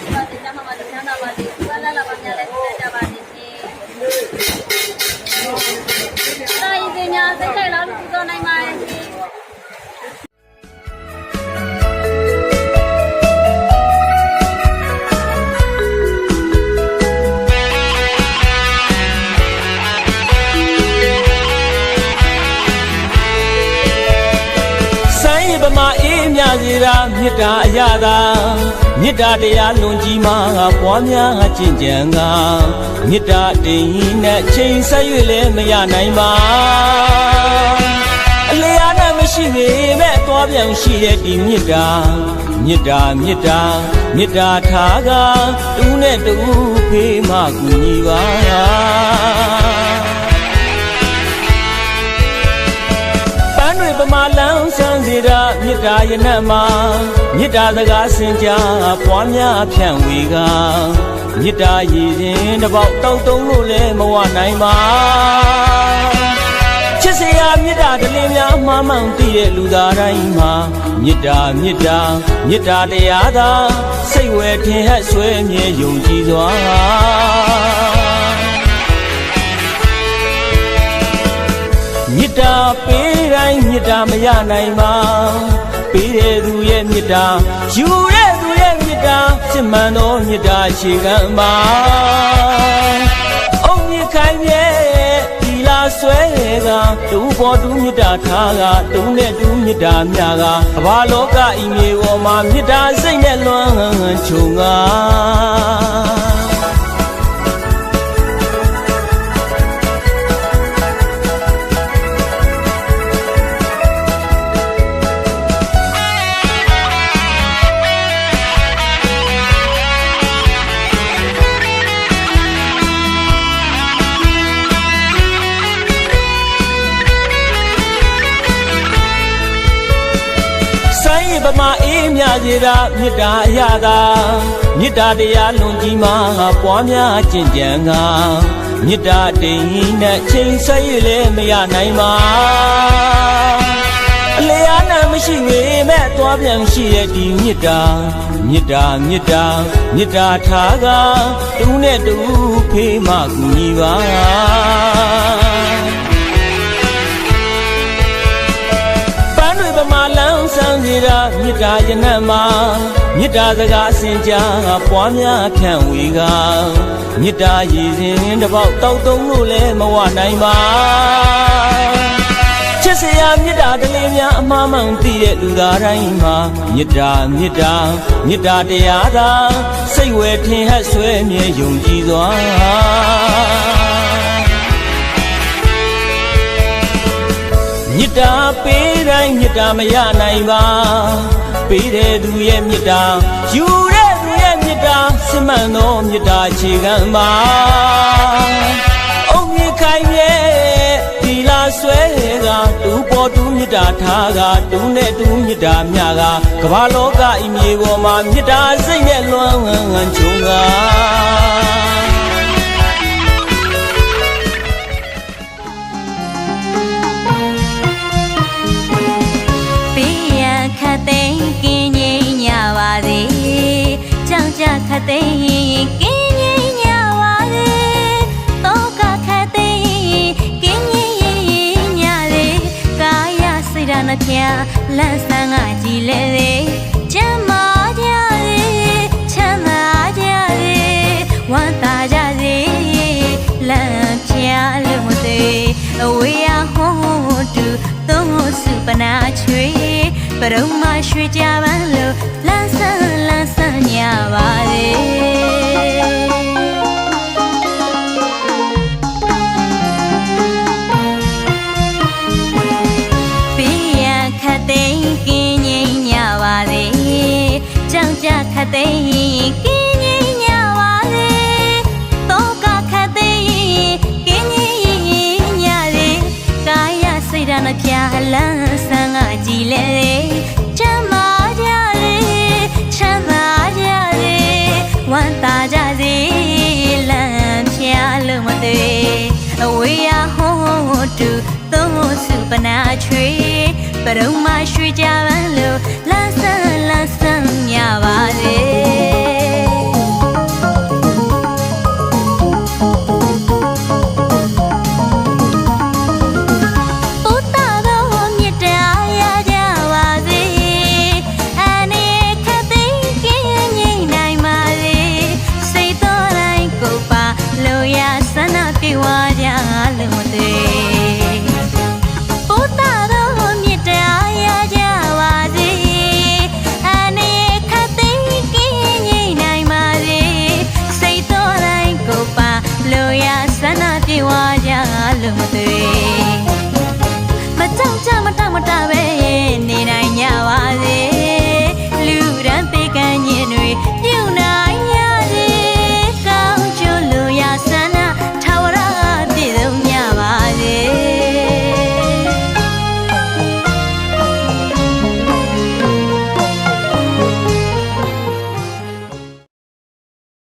Chúng. မာအေးမြစေတာမေတ္တာအရသာမေတ္တာတရားလွန်ကြီးမှာပွားများကျင့်ကြံကမေတ္တာတင်ရင်နဲ့ချိန်ဆက်၍လည်းမရနိုင်ပါအလျားနဲ့မရှိပေမဲ့အသွားပြန်ရှိတဲ့ဒီမေတ္တာမေတ္တာမေတ္တာမေတ္တာထားကတူနဲ့တူဖေးမှကူညီပါပ တာမေတ္တာရနတ်မှာမေတ္တာစကားစင်ကြပွားများဖြန့်ဝေကမေတ္တာရည်ရင်တစ်ပေါက်တောက်တုံးလို့လည်းမဝနိုင်ပါချစ်စရာမေတ္တာတလင်းများမှားမှန်သိတဲ့လူသားတိုင်းမှာမေတ္တာမေတ္တာမေတ္တာတရားသာစိတ်ဝဲထင်ဟပ်ဆွဲမြဲယုံကြည်စွာမေတ္တာပေးတိုင်းမေတ္တာမရနိုင်ပါပေးတဲ့သူရဲ့မေ တ္တာယူတဲ့သူရဲ့မေတ္တာစစ်မှန်သောမေတ္တာအခြေခံပါအုံမြင့်ခိုင်မြဲဒီလာဆွဲကတူပေါ်တူမေတ္တာထားကတူနဲ့တူမေတ္တာမြကကမ္ဘာလောကဤမြေပေါ်မှာမေတ္တာစိတ်နဲ့လွမ်းခြုံက ဆိုင်ရပမာအေးမြစေတာမေတ္တာအရသာမေတ္တာတရားလွန်ကြီးမှာပွားများကျင့်ကြံကမေတ္တာတင်ရင်နဲ့ချိန်ဆက်ရလည်းမရနိုင်ပါအလျားနဲ့မရှိပေမဲ့သွားပြန်ရှိတဲ့ဒီမေတ္တာမေတ္တာမေတ္တာမေတ္တာထားကတူနဲ့တူဖေးမှကူညီပါ ပန်းတွေပမာလန်းဆန်းစေတာမေတ္တာရနတ်မှာမေတ္တာစကားအစဉ်ကြားပွားများဖြန့်ဝေကမေတ္တာရည်စဉ်တစ်ပေါက်တောက်တုံးလို့လည်းမဝနိုင်ပါချစ်စရာမေတ္တာတလေးများအမှားမှန်သိတဲ့လူသားတိုင်းမှာမေတ္တာမေတ္တာမေတ္တာတရားသာစိတ်ဝဲထင်ဟပ်ဆွဲမြဲယုံကြည်စွာ မေတ္တာပေးတိုင်းမေတ္တာမရနိုင်ပါပေးတဲ့သူရဲ့မေတ္တာယူတဲ့သူရဲ့မေတ္တာစစ်မှန်သောမေတ္တာအခြေခံပါအုံမြင့်ခိုင်မြဲဒီလာဆွဲကတူပေါ်တူမေတ္တာထားကတူနဲ့တူမေတ္တာမြကကမ္ဘာလောကဤမြေပေါ်မှာမေတ္တာစိတ်နဲ့လွမ်း သိမ်းကင်းငိမ့်ညပါစေတောကခတ်သိမ်းကင်းငိမ့်ညလေကာယစိတ်ဓာနှဖျားလန့်ဆန်းကကြည်လေလေကျမ်းမာကြစေချမ်းသာကြစေဝမ်းသာကြစေလမ်းဖျားလို့မသေးအဝေးရဟောတူသုံးစုပနာချွေပရုံမရွှေကြပန်းလို့ လန်းဆန်းလန်းဆန်းညပါလေပေးရန်ခတ်သိမ်းကင်းငိမ့်ညပါလေကြောင်ကြခတ်သိ တူသုံးစုပနာချွေပရုံမရွှေကြပန်းလို့